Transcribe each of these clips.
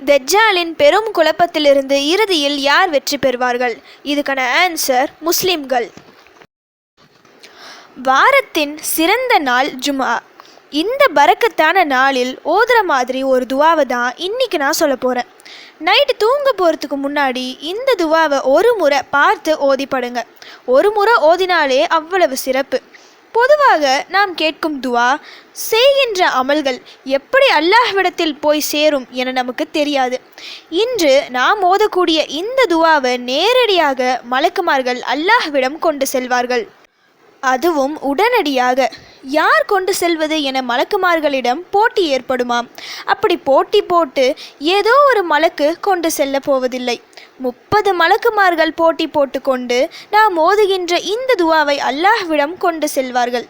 தெஜ்ஜாலின் பெரும் குழப்பத்திலிருந்து இறுதியில் யார் வெற்றி பெறுவார்கள்? இதுக்கான ஆன்சர் முஸ்லிம்கள். வாரத்தின் சிறந்த நாள் ஜுமா இந்த பறக்கத்தான நாளில் ஓதுற மாதிரி ஒரு துவாவை தான் இன்னைக்கு நான் சொல்ல போகிறேன் நைட்டு தூங்க போகிறதுக்கு முன்னாடி இந்த துவாவை ஒரு முறை பார்த்து ஓதிப்படுங்க ஒரு முறை ஓதினாலே அவ்வளவு சிறப்பு. பொதுவாக நாம் கேட்கும் துவா செய்கின்ற அமல்கள் எப்படி அல்லாஹ்விடத்தில் போய் சேரும் என நமக்கு தெரியாது. இன்று நாம் ஓதக்கூடிய இந்த துவாவை நேரடியாக மலக்குமார்கள் அல்லாஹ்விடம் கொண்டு செல்வார்கள். அதுவும் உடனடியாக. யார் கொண்டு செல்வது என மலக்குமார்களிடம் போட்டி ஏற்படுமாம். அப்படி போட்டி போட்டு ஏதோ ஒரு மலக்கு கொண்டு செல்ல போவதில்லை. முப்பது மலக்குமார்கள் போட்டி போட்டுக்கொண்டு நாம் ஓதுகின்ற இந்த துவாவை அல்லாஹ்விடம் கொண்டு செல்வார்கள்.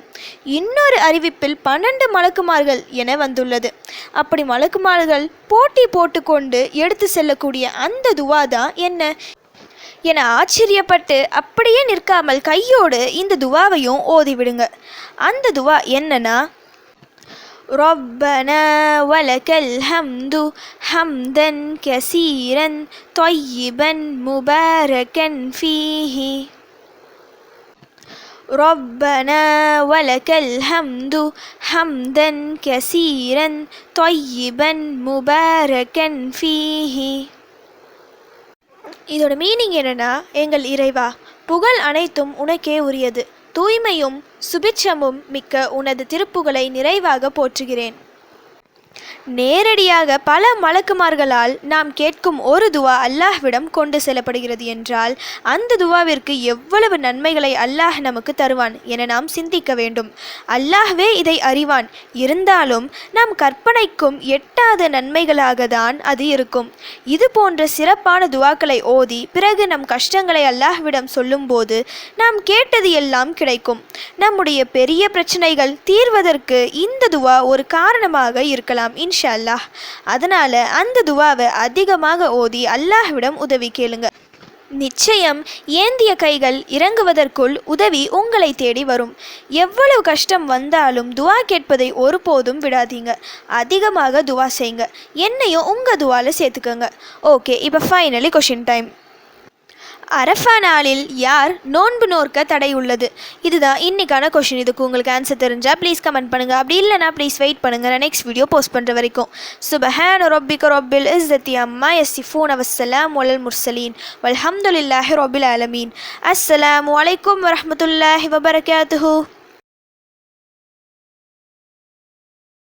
இன்னொரு அறிவிப்பில் பன்னெண்டு மலக்குமார்கள் என வந்துள்ளது. அப்படி மலக்குமார்கள் போட்டி போட்டுக்கொண்டு எடுத்து செல்லக்கூடிய அந்த துவா தான் என்ன? என ஆச்சரியப்பட்டு அப்படியே நிற்காமல் கையோடு இந்த துவாவையும் ஓதிவிடுங்க அந்த துவா என்னன்னா ربنا ولك الحمد حمدا كثيرا طيبا مباركا فيه ربنا ولك الحمد حمدا كثيرا طيبا مباركا فيه இதோட மீனிங் என்னன்னா எங்கள் இறைவா புகழ் அனைத்தும் உனக்கே உரியது. தூய்மையும் சுபிட்சமும் மிக்க உனது திருப்புகளை நிறைவாக போற்றுகிறேன். நேரடியாக பல மலக்குமார்களால் நாம் கேட்கும் ஒரு துவா அல்லாஹ்விடம் கொண்டு செல்லப்படுகிறது என்றால் அந்த துவாவிற்கு எவ்வளவு நன்மைகளை அல்லாஹ் நமக்கு தருவான் என நாம் சிந்திக்க வேண்டும். அல்லாஹ்வே இதை அறிவான். இருந்தாலும் நாம் கற்பனைக்கும் எட்டாத நன்மைகளாக தான் அது இருக்கும். இது போன்ற சிறப்பான துவாக்களை ஓதி பிறகு நம் கஷ்டங்களை அல்லாஹ்விடம் சொல்லும்போது நாம் கேட்டது எல்லாம் கிடைக்கும். நம்முடைய பெரிய பிரச்சனைகள் தீர்வதற்கு இந்த துவா ஒரு காரணமாக இருக்கலாம். இன்ஷா அல்லாஹ் அதனால அந்த துவாவை அதிகமாக ஓதி அல்லாஹ்விடம் உதவி கேளுங்க. நிச்சயம் ஏந்திய கைகள் இறங்குவதற்குள் உதவி உங்களை தேடி வரும். எவ்வளவு கஷ்டம் வந்தாலும் துவா கேட்பதை ஒருபோதும் விடாதீங்க. அதிகமாக துவா செய்யுங்க. என்னையும் உங்கள் துவாவில் சேர்த்துக்கோங்க. ஓகே இப்போ ஃபைனலி கொஷின் டைம் அரஃபா நாளில் யார் நோன்பு நோர்க்க தடை உள்ளது? இதுதான் இன்றைக்கான கொஷின் இதுக்கு உங்களுக்கு ஆன்சர் தெரிஞ்சால் ப்ளீஸ் கமெண்ட் பண்ணுங்கள் அப்படி இல்லைனா ப்ளீஸ் வெயிட் பண்ணுங்கள் நான் நெக்ஸ்ட் வீடியோ போஸ்ட் பண்ணுற வரைக்கும். சுபஹான் ரொபிக் ரொபில் இஸ் தத்தி அம்மா எஸ் சிஃபூன் அவசலாம் ஒலல் முர்சலீன் வல்ஹம்துலில்லாஹி ரொபில் ஆலமீன். அஸ்ஸலாமு அலைக்கும் வரஹ்மத்துல்லாஹி வபரகாத்துஹூ.